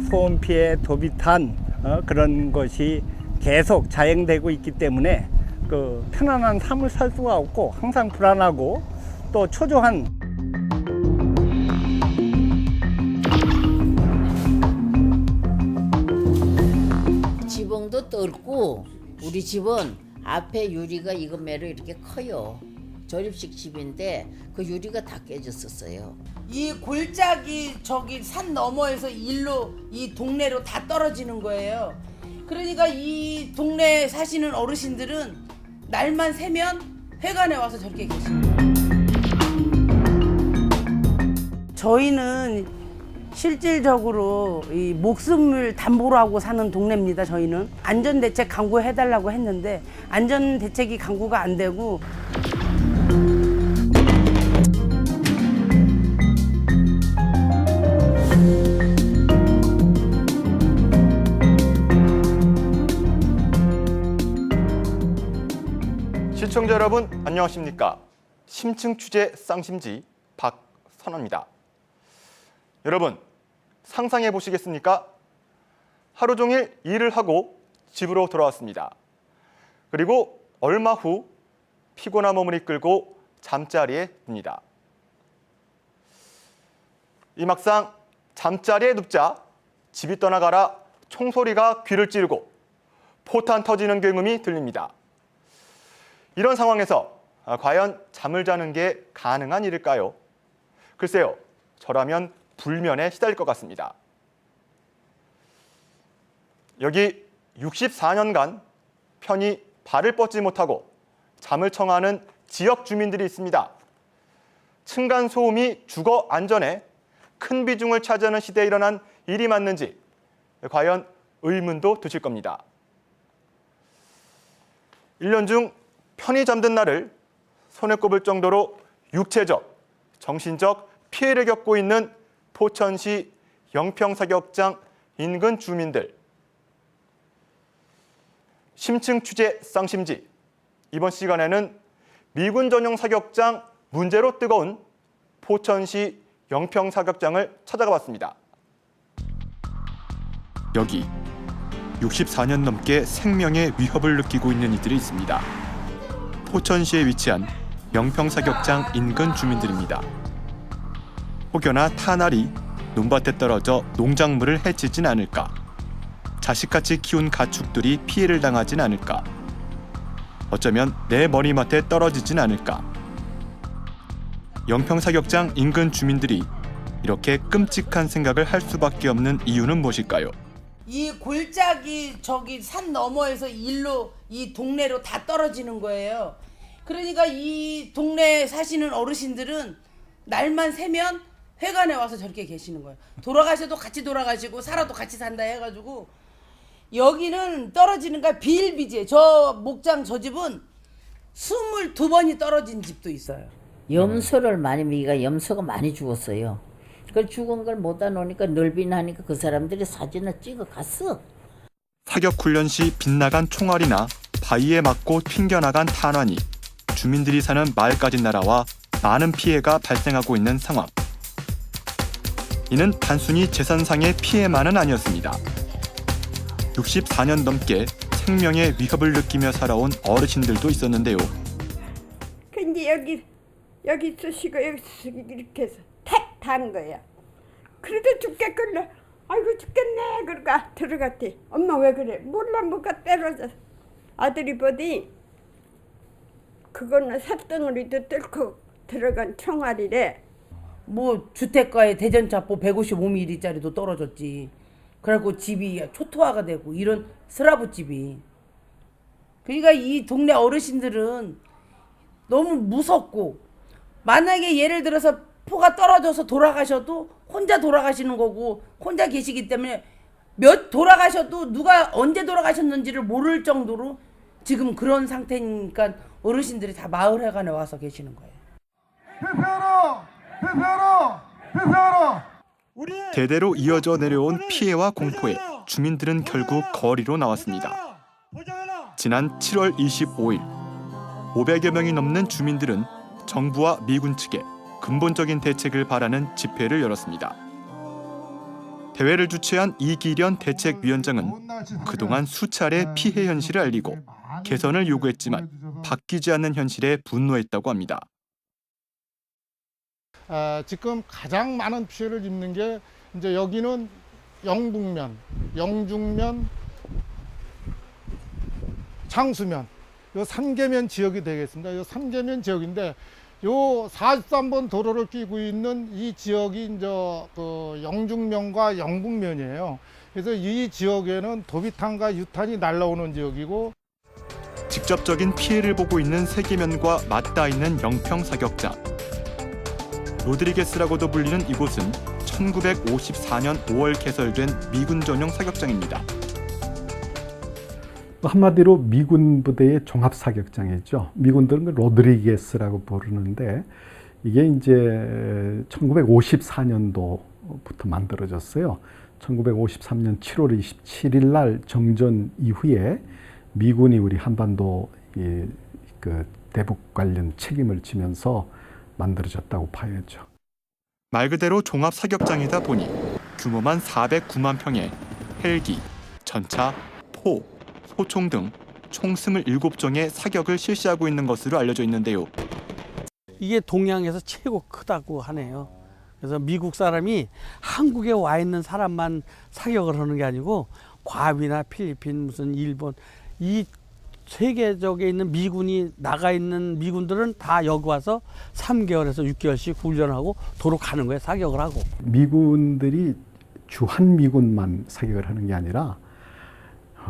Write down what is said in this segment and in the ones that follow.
소음 피해, 도비탄 어, 그런 것이 계속 자행되고 있기 때문에 그 편안한 삶을 살 수가 없고 항상 불안하고 또 초조한 지붕도 뚫고 우리 집은 앞에 유리가 이것매로 이렇게 커요. 조립식 집인데 그 유리가 다 깨졌었어요. 이 골짜기 저기 산 너머에서 일로 이 동네로 다 떨어지는 거예요. 그러니까 이 동네 사시는 어르신들은 날만 새면 회관에 와서 저렇게 거예요. 저희는 실질적으로 이 목숨을 담보로 하고 사는 동네입니다. 저희는 안전 대책 강구해 달라고 했는데 안전 대책이 강구가 안 되고 시청자 여러분 안녕하십니까? 심층 취재 쌍심지 박선호입니다. 여러분 상상해 보시겠습니까? 하루 종일 일을 하고 집으로 돌아왔습니다. 그리고 얼마 후 피곤한 몸을 이끌고 잠자리에 듭니다. 이 막상 잠자리에 눕자 집이 떠나가라 총소리가 귀를 찌르고 포탄 터지는 경음이 들립니다. 이런 상황에서 아, 과연 잠을 자는 게 가능한 일일까요? 글쎄요, 저라면 불면에 시달릴 것 같습니다. 여기 64년간 편히 발을 뻗지 못하고 잠을 청하는 지역 주민들이 있습니다. 층간 소음이 주거 안전에 큰 비중을 차지하는 시대에 일어난 일이 맞는지 과연 의문도 드실 겁니다. 1년 중 편히 잠든 날을 손에 꼽을 정도로 육체적, 정신적 피해를 겪고 있는 포천시 영평사격장 인근 주민들. 심층 취재 쌍심지. 이번 시간에는 미군 전용 사격장 문제로 뜨거운 포천시 영평 사격장을 찾아가 봤습니다. 여기 64년 넘게 생명의 위협을 느끼고 있는 이들이 있습니다. 포천시에 위치한 영평사격장 인근 주민들입니다. 혹여나 타날이 논밭에 떨어져 농작물을 해치진 않을까? 자식같이 키운 가축들이 피해를 당하진 않을까? 어쩌면 내 머리맡에 떨어지진 않을까? 영평사격장 인근 주민들이 이렇게 끔찍한 생각을 할 수밖에 없는 이유는 무엇일까요? 이 골짜기 저기 산 너머에서 일로 이 동네로 다 떨어지는 거예요. 그러니까 이 동네 사시는 어르신들은 날만 새면 회관에 와서 저렇게 계시는 거예요. 돌아가셔도 같이 돌아가시고 살아도 같이 산다 해가지고 여기는 떨어지는가 비일비재. 저 목장 저 집은 스물두 번이 떨어진 집도 있어요. 염소를 많이 먹이가 염소가 많이 죽었어요. 그 죽은 걸 못다 놓으니까 넓이나니까 그 사람들이 사진을 찍어 갔어. 사격 훈련 시 빗나간 총알이나 바위에 맞고 튕겨나간 탄환이 주민들이 사는 마을까지 날아와 많은 피해가 발생하고 있는 상황. 이는 단순히 재산상의 피해만은 아니었습니다. 64년 넘게 생명의 위협을 느끼며 살아온 어르신들도 있었는데요. 근데 여기 여기 쓰시고 여기 쓰시고 이렇게 해서 택단 거야. 그래도 죽겠길래 아이고 죽겠네 그러고 아, 들어갔대. 엄마 왜 그래? 몰라 뭐가 떨어져. 아들이 보디 그거는 삿덩어리도 뚫고 들어간 총알이래. 뭐 주택가에 대전차포 155mm짜리도 떨어졌지. 그래갖고 집이 초토화가 되고 이런 스라브 집이. 그러니까 이 동네 어르신들은 너무 무섭고 만약에 예를 들어서 포가 떨어져서 돌아가셔도 혼자 돌아가시는 거고 혼자 계시기 때문에 몇 돌아가셔도 누가 언제 돌아가셨는지를 모를 정도로 지금 그런 상태니까 어르신들이 다 마을 회관에 와서 계시는 거예요. 투표로 투표로 투표로 대대로 이어져 내려온 피해와 공포에 주민들은 결국 거리로 나왔습니다. 지난 7월 25일 500여 명이 넘는 주민들은 정부와 미군 측에 근본적인 대책을 바라는 집회를 열었습니다. 대회를 주최한 이기련 대책위원장은 그동안 수차례 피해 현실을 알리고 개선을 요구했지만 바뀌지 않는 현실에 분노했다고 합니다. 아, 지금 가장 많은 피해를 입는 게 이제 여기는 영북면, 영중면, 창수면, 요 3개면 지역이 되겠습니다. 요 3개면 지역인데 요 43번 도로를 끼고 있는 이 지역이 이제 그 영중면과 영북면이에요. 그래서 이 지역에는 도비탄과 유탄이 날라오는 지역이고 직접적인 피해를 보고 있는 세계면과 맞닿아 있는 영평 사격장. 로드리게스라고도 불리는 이곳은 1954년 5월 개설된 미군 전용 사격장입니다. 한마디로 미군 부대의 종합 사격장이죠. 미군들은 그 로드리게스라고 부르는데 이게 이제 1954년도부터 만들어졌어요. 1953년 7월 27일 날 정전 이후에 미군이 우리 한반도 이그 대북 관련 책임을 지면서 만들어졌다고 봐야죠. 말 그대로 종합 사격장이다 보니 규모만 409만 평에 헬기, 전차, 포, 소총 등 총 27종의 사격을 실시하고 있는 것으로 알려져 있는데요. 이게 동양에서 최고 크다고 하네요. 그래서 미국 사람이 한국에 와 있는 사람만 사격을 하는 게 아니고 괌이나 필리핀 무슨 일본 이 세계적에 있는 미군이 나가 있는 미군들은 다 여기 와서 3개월에서 6개월씩 훈련하고 도로 가는 거예요. 사격을 하고. 미군들이 주한 미군만 사격을 하는 게 아니라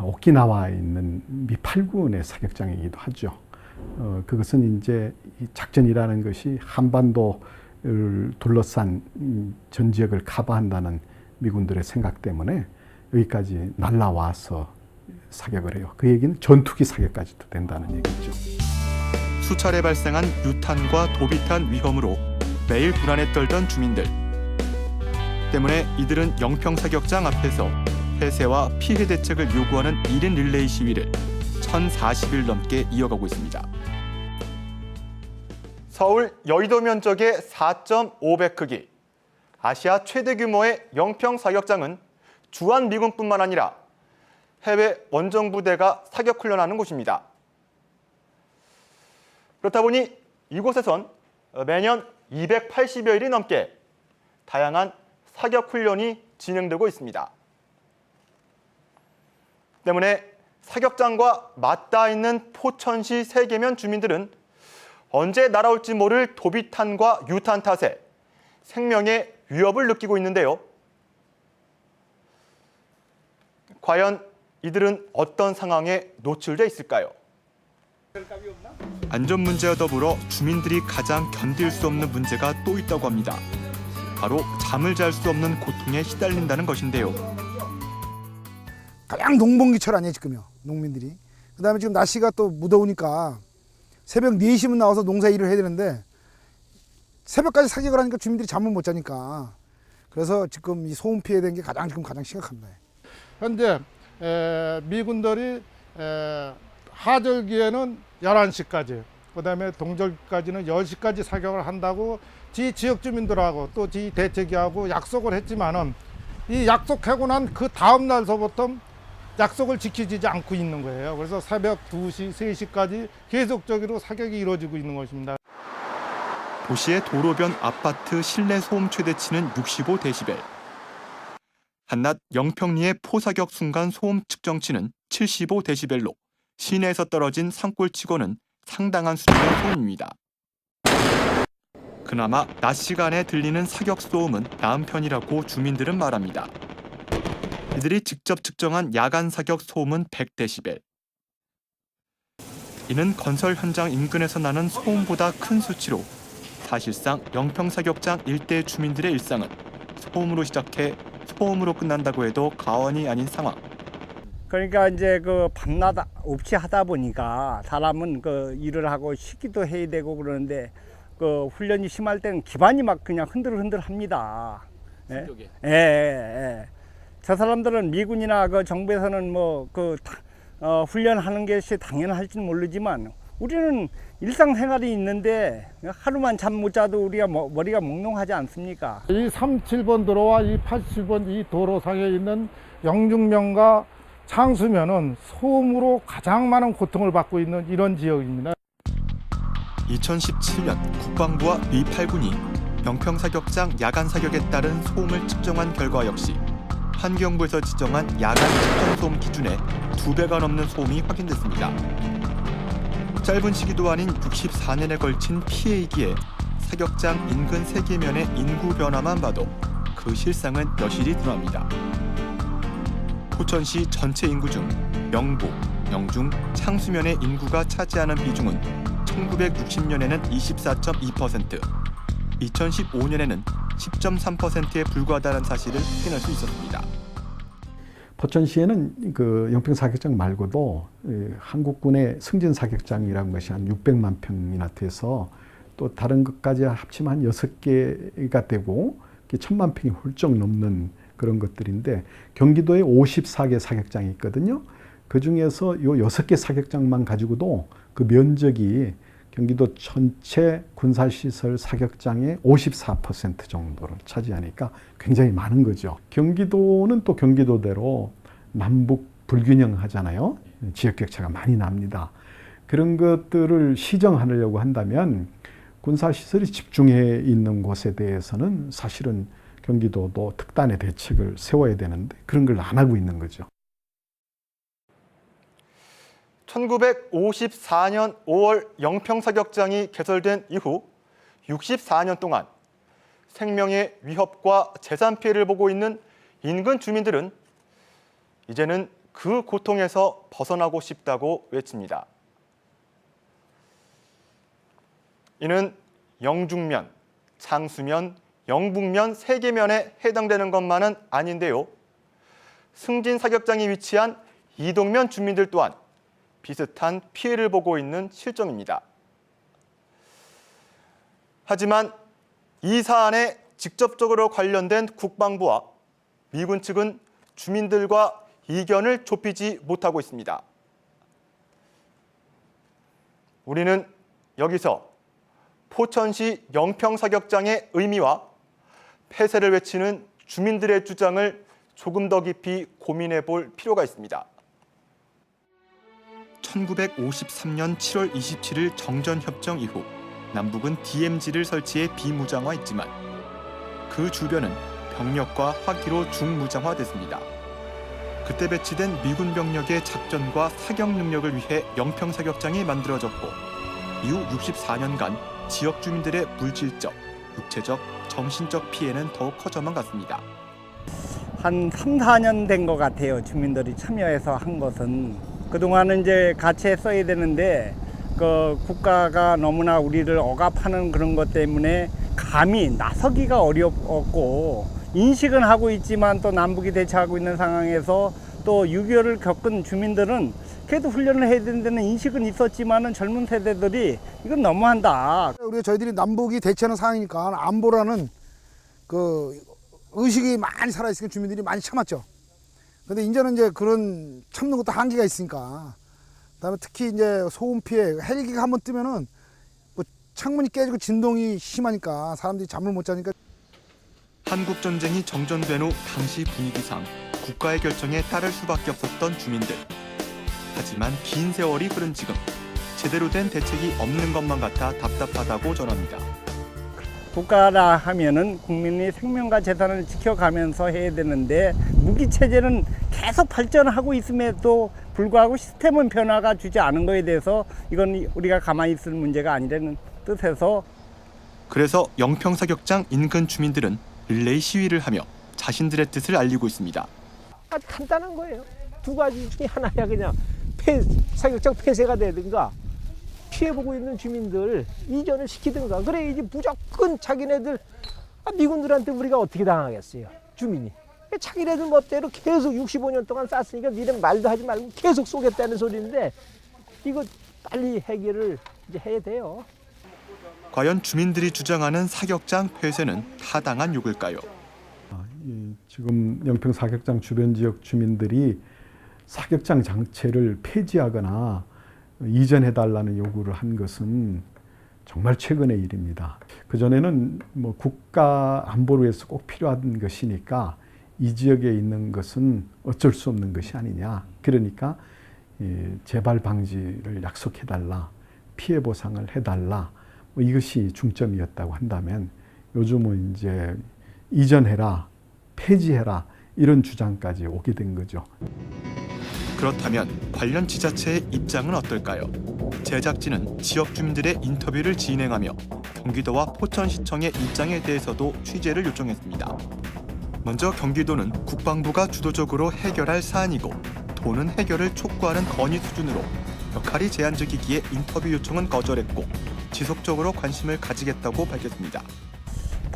오키나와에 있는 미 8군의 사격장이기도 하죠. 어, 그것은 이제 이 작전이라는 것이 한반도를 둘러싼 이전 지역을 커버한다는 미군들의 생각 때문에 여기까지 날라와서 사격을 해요. 그 얘기는 전투기 사격까지도 된다는 얘기죠. 수차례 발생한 유탄과 도비탄 위험으로 매일 불안에 떨던 주민들. 때문에 이들은 영평 사격장 앞에서 폐쇄와 피해 대책을 요구하는 1인 릴레이 시위를 1040일 넘게 이어가고 있습니다. 서울 여의도 면적의 4.5배 크기, 아시아 최대 규모의 영평 사격장은 주한 미군뿐만 아니라 해외 원정 부대가 사격 훈련하는 곳입니다. 그렇다 보니 이곳에선 매년 280여일이 넘게 다양한 사격 훈련이 진행되고 있습니다. 때문에 사격장과 맞닿아 있는 포천시 세계면 주민들은 언제 날아올지 모를 도비탄과 유탄 탓에 생명의 위협을 느끼고 있는데요. 과연 이들은 어떤 상황에 노출돼 있을까요? 안전 문제와 더불어 주민들이 가장 견딜 수 없는 문제가 또 있다고 합니다. 바로 잠을 잘 수 없는 고통에 시달린다는 것인데요. 가장 농번기철 아니에요 지금요 농민들이 그 다음에 지금 날씨가 또 무더우니까 새벽 4시면 나와서 농사 일을 해야 되는데 새벽까지 사격을 하니까 주민들이 잠을 못 자니까 그래서 지금 이 소음 피해 된 게 가장 지금 가장 심각합니다. 현재 에, 미군들이 에, 하절기에는 11시까지 그 다음에 동절기까지는 10시까지 사격을 한다고 지 지역 주민들하고 또 지 대책위하고 약속을 했지만은 이 약속하고 난 그 다음 날서부터 약속을 지키지 않고 있는 거예요. 그래서 새벽 2시, 3시까지 계속적으로 사격이 이루어지고 있는 것입니다. 도시의 도로변 아파트 실내 소음 최대치는 65데시벨. 한낮 영평리의 포사격 순간 소음 측정치는 75데시벨로 시내에서 떨어진 산골치고는 상당한 수준의 소음입니다. 그나마 낮 시간에 들리는 사격 소음은 나은 편이라고 주민들은 말합니다. 이들이 직접 측정한 야간 사격 소음은 100데시벨. 이는 건설 현장 인근에서 나는 소음보다 큰 수치로 사실상 영평 사격장 일대 주민들의 일상은 소음으로 시작해 소음으로 끝난다고 해도 과언이 아닌 상황. 그러니까 이제 그 밤낮 없이 하다 보니까 사람은 그 일을 하고 쉬기도 해야 되고 그러는데 그 훈련이 심할 때는 기반이 막 그냥 흔들흔들 합니다. 예? 예, 예, 예. 저 사람들은 미군이나 그 정부에서는 뭐그 어, 훈련하는 것이 당연할지는 모르지만 우리는 일상생활이 있는데 하루만 잠 못 자도 우리가 뭐- 머리가 몽롱하지 않습니까? 이 37번 도로와 이 87번 이 도로상에 있는 영중면과 창수면은 소음으로 가장 많은 고통을 받고 있는 이런 지역입니다. 2017년 국방부와 미 8군이 영평 사격장 야간 사격에 따른 소음을 측정한 결과 역시 환경부에서 지정한 야간 측정 소음 기준의 두 배가 넘는 소음이 확인됐습니다. 짧은 시기도 아닌 64년에 걸친 피해이기에 사격장 인근 세계면의 인구 변화만 봐도 그 실상은 여실히 드러납니다. 포천시 전체 인구 중 영북, 영중, 창수면의 인구가 차지하는 비중은 1960년에는 24.2%, 2015년에는 10.3%에 불과하다는 사실을 확인할 수 있었습니다. 포천시에는 그 영평 사격장 말고도 이 한국군의 승진 사격장이라는 것이 한 600만 평이나 돼서 또 다른 것까지 합치면 한 여섯 개가 되고 천만 평이 훌쩍 넘는 그런 것들인데 경기도에 54개 사격장이 있거든요. 그 중에서 요 여섯 개 사격장만 가지고도 그 면적이 경기도 전체 군사시설 사격장의 54% 정도를 차지하니까 굉장히 많은 거죠. 경기도는 또 경기도대로 남북 불균형 하잖아요. 지역 격차가 많이 납니다. 그런 것들을 시정하려고 한다면 군사시설이 집중해 있는 곳에 대해서는 사실은 경기도도 특단의 대책을 세워야 되는데 그런 걸 안 하고 있는 거죠. 1954년 5월 영평 사격장이 개설된 이후 64년 동안 생명의 위협과 재산 피해를 보고 있는 인근 주민들은 이제는 그 고통에서 벗어나고 싶다고 외칩니다. 이는 영중면, 창수면, 영북면 세 개면에 해당되는 것만은 아닌데요. 승진 사격장이 위치한 이동면 주민들 또한 비슷한 피해를 보고 있는 실정입니다. 하지만 이 사안에 직접적으로 관련된 국방부와 미군 측은 주민들과 이견을 좁히지 못하고 있습니다. 우리는 여기서 포천시 영평사격장의 의미와 폐쇄를 외치는 주민들의 주장을 조금 더 깊이 고민해 볼 필요가 있습니다. 1953년 7월 27일 정전협정 이후 남북은 DMZ를 설치해 비무장화했지만 그 주변은 병력과 화기로 중무장화됐습니다. 그때 배치된 미군 병력의 작전과 사격 능력을 위해 영평 사격장이 만들어졌고 이후 64년간 지역 주민들의 물질적, 육체적, 정신적 피해는 더욱 커져만 갔습니다. 한 3, 4년 된 것 같아요. 주민들이 참여해서 한 것은. 그동안은 이제 같이 했어야 되는데 그 국가가 너무나 우리를 억압하는 그런 것 때문에 감히 나서기가 어렵고 인식은 하고 있지만 또 남북이 대처하고 있는 상황에서 또 6.25를 겪은 주민들은 그래도 훈련을 해야 된다는 인식은 있었지만은 젊은 세대들이 이건 너무한다. 우리가 저희들이 남북이 대치하는 상황이니까 안보라는 그 의식이 많이 살아있으니까 주민들이 많이 참았죠. 근데 이제는 이제 그런 참는 것도 한계가 있으니까. 그다음에 특히 이제 소음 피해, 헬기가 한번 뜨면은 뭐 창문이 깨지고 진동이 심하니까 사람들이 잠을 못 자니까 한국 전쟁이 정전된 후 당시 분위기상 국가의 결정에 따를 수밖에 없었던 주민들. 하지만 긴 세월이 흐른 지금 제대로 된 대책이 없는 것만 같아 답답하다고 전합니다. 국가라 하면은 국민의 생명과 재산을 지켜가면서 해야 되는데 무기 체제는 계속 발전하고 있음에도 불구하고 시스템은 변화가 주지 않은 거에 대해서 이건 우리가 가만히 있을 문제가 아니라는 뜻에서 그래서 영평 사격장 인근 주민들은 릴레이 시위를 하며 자신들의 뜻을 알리고 있습니다. 아, 간단한 거예요. 두 가지 중에 하나야 그냥 폐, 사격장 폐쇄가 되든가 피해보고 있는 주민들 이전을 시키든가 그래야지 무조건 자기네들 아, 미군들한테 우리가 어떻게 당하겠어요 주민이 자기네들 멋대로 계속 65년 동안 쐈으니까 니네 말도 하지 말고 계속 쏘겠다는 소리인데 이거 빨리 해결을 이제 해야 돼요. 과연 주민들이 주장하는 사격장 폐쇄는 타당한 요구일까요? 이 지금 영평 사격장 주변 지역 주민들이 사격장 장체를 폐지하거나 이전해달라는 요구를 한 것은 정말 최근의 일입니다. 그전에는 뭐 국가 안보를 위해서 꼭 필요한 것이니까 이 지역에 있는 것은 어쩔 수 없는 것이 아니냐. 그러니까 이 재발 방지를 약속해달라. 피해 보상을 해달라. 뭐 이것이 중점이었다고 한다면 요즘은 이제 이전해라, 폐지해라 이런 주장까지 오게 된 거죠. 그렇다면 관련 지자체의 입장은 어떨까요? 제작진은 지역 주민들의 인터뷰를 진행하며 경기도와 포천시청의 입장에 대해서도 취재를 요청했습니다. 먼저 경기도는 국방부가 주도적으로 해결할 사안이고 도는 해결을 촉구하는 건의 수준으로 역할이 제한적이기에 인터뷰 요청은 거절했고 지속적으로 관심을 가지겠다고 밝혔습니다.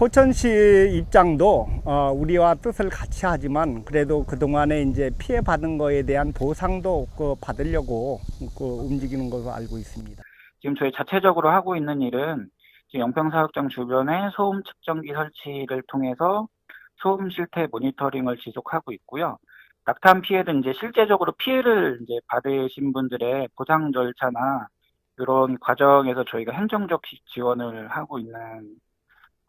포천시 입장도 어, 우리와 뜻을 같이 하지만 그래도 그 동안에 이제 피해 받은 거에 대한 보상도 그 받으려고 그 움직이는 것으로 알고 있습니다. 지금 저희 자체적으로 하고 있는 일은 지금 영평사육장 주변에 소음 측정기 설치를 통해서 소음 실태 모니터링을 지속하고 있고요. 낙탄 피해든 이제 실제적으로 피해를 이제 받으신 분들의 보상 절차나 이런 과정에서 저희가 행정적 지- 지원을 하고 있는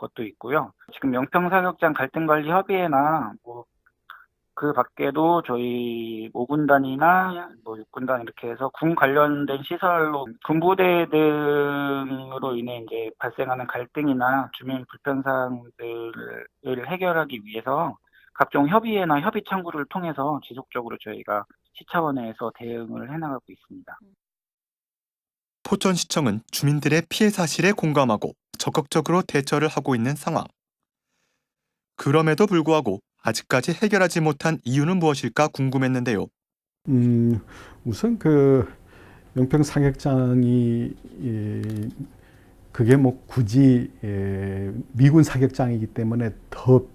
것도 있고요. 지금 영평사격장 갈등관리협의회나 뭐 그 밖에도 저희 5군단이나 뭐 6군단 이렇게 해서 군 관련된 시설로 군부대 등으로 인해 이제 발생하는 갈등이나 주민 불편 사항들을 해결하기 위해서 각종 협의회나 협의 창구를 통해서 지속적으로 저희가 시 차원에서 대응을 해나가고 있습니다. 포천시청은 주민들의 피해 사실에 공감하고 적극적으로 대처를 하고 있는 상황. 그럼에도 불구하고 아직까지 해결하지 못한 이유는 무엇일까 궁금했는데요. 음, 우선 그 영평 사격장이 이, 그게 뭐 굳이 에, 미군 사격장이기 때문에 더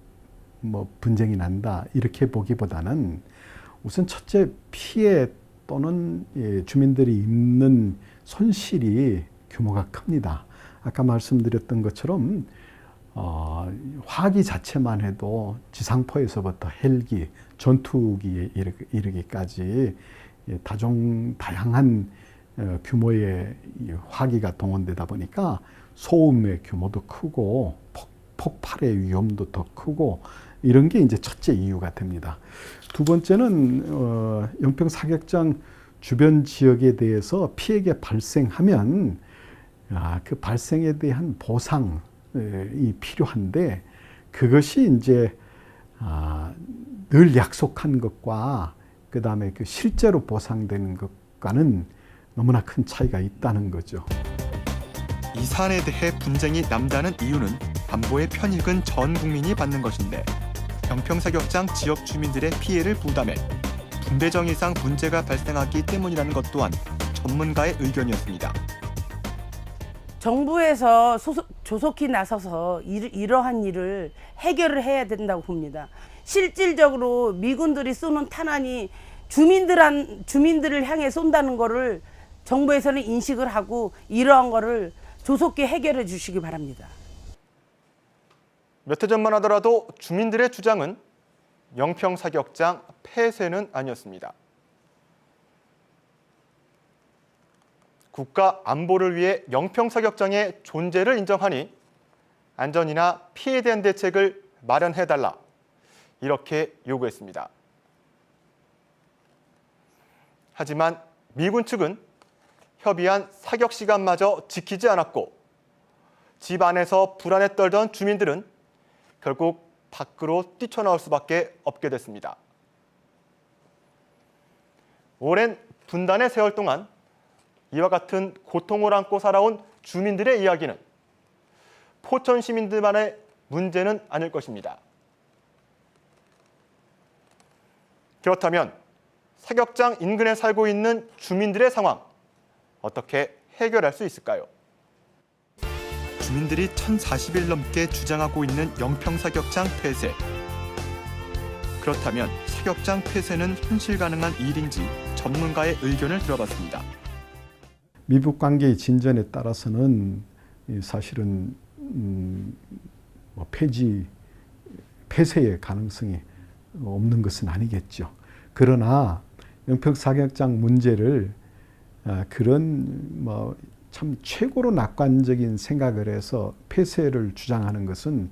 뭐 분쟁이 난다 이렇게 보기보다는 우선 첫째 피해 또는 예, 주민들이 입는 손실이 규모가 큽니다. 아까 말씀드렸던 것처럼 어, 화기 자체만 해도 지상포에서부터 헬기, 전투기에 이르- 이르기까지 예, 다종 다양한 어, 규모의 이 화기가 동원되다 보니까 소음의 규모도 크고 폭, 폭발의 위험도 더 크고 이런 게 이제 첫째 이유가 됩니다. 두 번째는 어, 영평 사격장 주변 지역에 대해서 피해가 발생하면 아, 그 발생에 대한 보상이 필요한데 그것이 이제 아, 늘 약속한 것과 그 다음에 그 실제로 보상되는 것과는 너무나 큰 차이가 있다는 거죠. 이 사안에 대해 분쟁이 남다는 이유는 안보의 편익은 전 국민이 받는 것인데 영평사격장 지역 주민들의 피해를 부담해 분배정 이상 문제가 발생하기 때문이라는 것 또한 전문가의 의견이었습니다. 정부에서 소속, 조속히 나서서 일, 이러한 일을 해결을 해야 된다고 봅니다. 실질적으로 미군들이 쏘는 탄환이 주민들한 주민들을 향해 쏜다는 거를 정부에서는 인식을 하고 이러한 거를 조속히 해결해 주시기 바랍니다. 몇 해 전만 하더라도 주민들의 주장은 영평 사격장 폐쇄는 아니었습니다. 국가 안보를 위해 영평사격장의 존재를 인정하니 안전이나 피해에 대한 대책을 마련해달라 이렇게 요구했습니다. 하지만 미군 측은 협의한 사격 시간마저 지키지 않았고 집 안에서 불안에 떨던 주민들은 결국 밖으로 뛰쳐나올 수밖에 없게 됐습니다. 오랜 분단의 세월 동안 이와 같은 고통을 안고 살아온 주민들의 이야기는 포천 시민들만의 문제는 아닐 것입니다. 그렇다면 사격장 인근에 살고 있는 주민들의 상황 어떻게 해결할 수 있을까요? 주민들이 1040일 넘게 주장하고 있는 영평 사격장 폐쇄. 그렇다면 사격장 폐쇄는 현실 가능한 일인지 전문가의 의견을 들어봤습니다. 미북 관계의 진전에 따라서는 이 사실은 음, 뭐 폐지 폐쇄의 가능성이 없는 것은 아니겠죠. 그러나 영평 사격장 문제를 아, 그런 뭐 참 최고로 낙관적인 생각을 해서 폐쇄를 주장하는 것은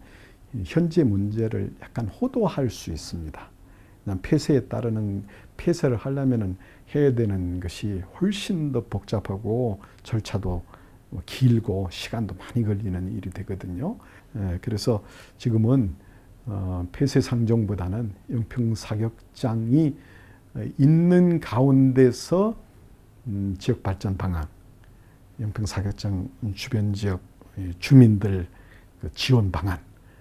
현재 문제를 약간 호도할 수 있습니다. 폐쇄에 따르는 폐쇄를 하려면은 해야 되는 것이 훨씬 더 복잡하고 절차도 뭐 길고 시간도 많이 걸리는 일이 되거든요. 예, 그래서 지금은 어, 폐쇄 상정보다는 영평 사격장이 어, 있는 가운데서 음, 지역 발전 방안, 영평 사격장 주변 지역 이 주민들 그 지원 방안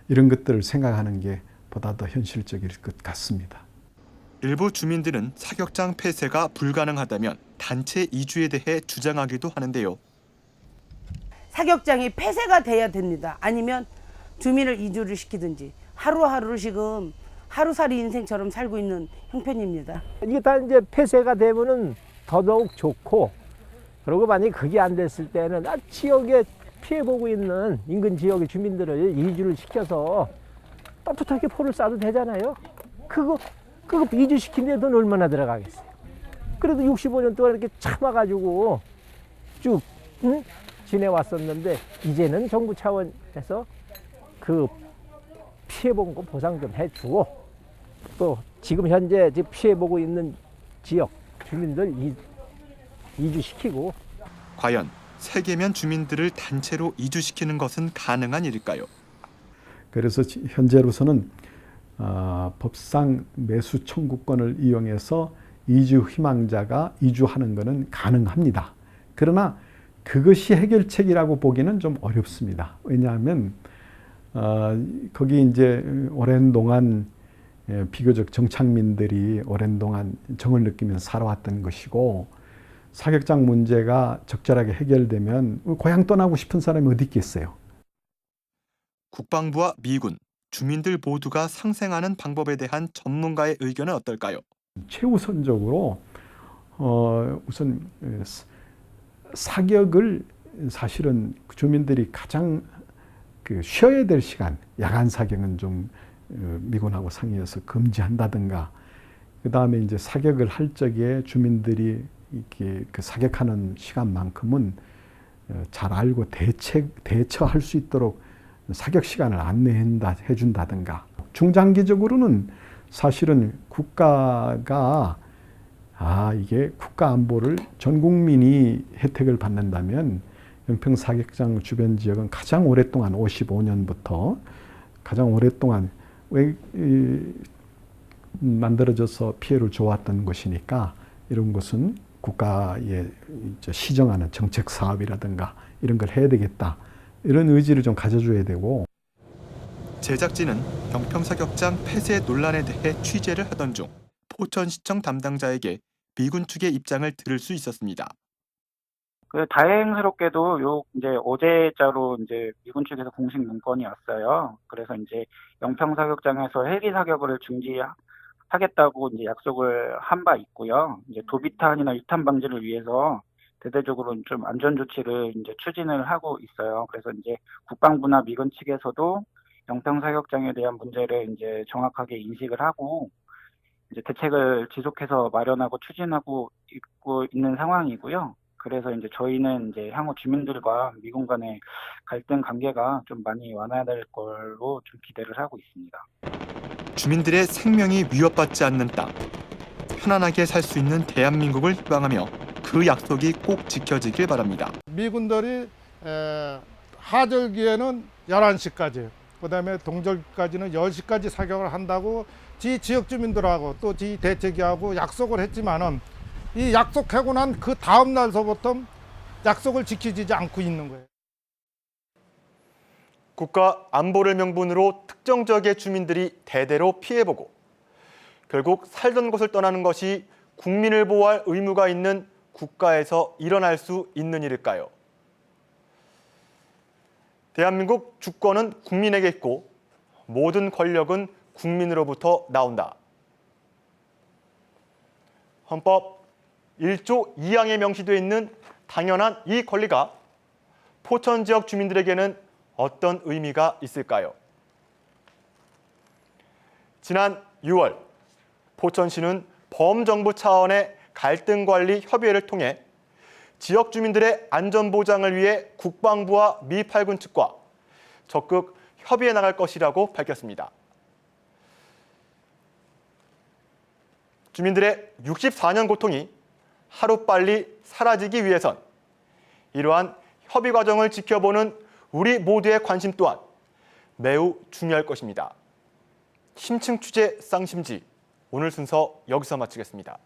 이런 것들을 생각하는 게 보다 더 현실적일 것 같습니다. 일부 주민들은 사격장 폐쇄가 불가능하다면 단체 이주에 대해 주장하기도 하는데요. 사격장이 폐쇄가 돼야 됩니다. 아니면 주민을 이주를 시키든지 하루하루를 지금 하루살이 인생처럼 살고 있는 형편입니다. 이게 다 이제 폐쇄가 되면은 더더욱 좋고 그리고 만약에 그게 안 됐을 때는 아, 지역에 피해 보고 있는 인근 지역의 주민들을 이주를 시켜서 떳떳하게 포를 쏴도 되잖아요. 그거 그거 이주시키는데 돈 얼마나 들어가겠어요. 그래도 65년 동안 이렇게 참아가지고 쭉 응? 지내왔었는데 이제는 정부 차원에서 그 피해 본 거 보상 좀 해주고 또 지금 현재 지금 피해 보고 있는 지역 주민들 이, 이주시키고 과연 세계면 주민들을 단체로 이주시키는 것은 가능한 일일까요? 그래서 지- 현재로서는 어, 법상 매수 청구권을 이용해서 이주 희망자가 이주하는 것은 가능합니다. 그러나 그것이 해결책이라고 보기는 좀 어렵습니다. 왜냐하면 어, 거기 이제 오랜 동안 예, 비교적 정착민들이 오랜 동안 정을 느끼면서 살아왔던 것이고 사격장 문제가 적절하게 해결되면 고향 떠나고 싶은 사람이 어디 있겠어요? 국방부와 미군, 주민들 모두가 상생하는 방법에 대한 전문가의 의견은 어떨까요? 최우선적으로 어 우선 에, 사- 사격을 사실은 주민들이 가장 그 쉬어야 될 시간 야간 사격은 좀 어, 미군하고 상의해서 금지한다든가 그 다음에 이제 사격을 할 적에 주민들이 이렇게 그 사격하는 시간만큼은 어, 잘 알고 대체 대처할 수 있도록 사격 시간을 안내한다 해준다든가. 중장기적으로는 사실은 국가가 아 이게 국가 안보를 전 국민이 혜택을 받는다면 연평 사격장 주변 지역은 가장 오랫동안 55년부터 가장 오랫동안 왜 이, 만들어져서 피해를 줘왔던 것이니까 이런 것은 이제 시정하는 정책 사업이라든가 이런 걸 해야 되겠다 이런 의지를 좀 가져줘야 되고 제작진은 영평사격장 폐쇄 논란에 대해 취재를 하던 중 포천시청 담당자에게 미군 측의 입장을 들을 수 있었습니다. 그 다행스럽게도 요 이제 어제자로 이제 미군 측에서 공식 문건이 왔어요. 그래서 이제 영평 사격장에서 헬기 사격을 중지하겠다고 이제 약속을 한 바 있고요. 이제 도비탄이나 유탄 방지를 위해서 대대적으로 좀 안전 조치를 이제 추진을 하고 있어요. 그래서 이제 국방부나 미군 측에서도 영평 사격장에 대한 문제를 이제 정확하게 인식을 하고 이제 대책을 지속해서 마련하고 추진하고 있고 있는 상황이고요. 그래서 이제 저희는 이제 향후 주민들과 미군 간의 갈등 관계가 좀 많이 완화될 걸로 좀 기대를 하고 있습니다. 주민들의 생명이 위협받지 않는 땅, 편안하게 살 수 있는 대한민국을 희망하며 그 약속이 꼭 지켜지길 바랍니다. 미군들이 에, 하절기에는 11시까지 그다음에 동절기까지는 10시까지 사격을 한다고 지 지역 주민들하고 또 지 대책위하고 약속을 했지만은 이 약속하고 난 그 다음 날서부터 약속을 지키지 않고 있는 거예요. 국가 안보를 명분으로 특정 지역의 주민들이 대대로 피해보고 결국 살던 곳을 떠나는 것이 국민을 보호할 의무가 있는 국가에서 일어날 수 있는 일일까요? 대한민국 주권은 국민에게 있고 모든 권력은 국민으로부터 나온다. 헌법 1조 2항에 명시되어 있는 당연한 이 권리가 포천 지역 주민들에게는 어떤 의미가 있을까요? 지난 6월 포천시는 범정부 차원의 갈등 관리 협의회를 통해 지역 주민들의 안전 보장을 위해 국방부와 미8군 측과 적극 협의해 나갈 것이라고 밝혔습니다. 주민들의 64년 고통이 하루빨리 사라지기 위해선 이러한 협의 과정을 지켜보는 우리 모두의 관심 또한 매우 중요할 것입니다. 심층 취재 쌍심지 오늘 순서 여기서 마치겠습니다.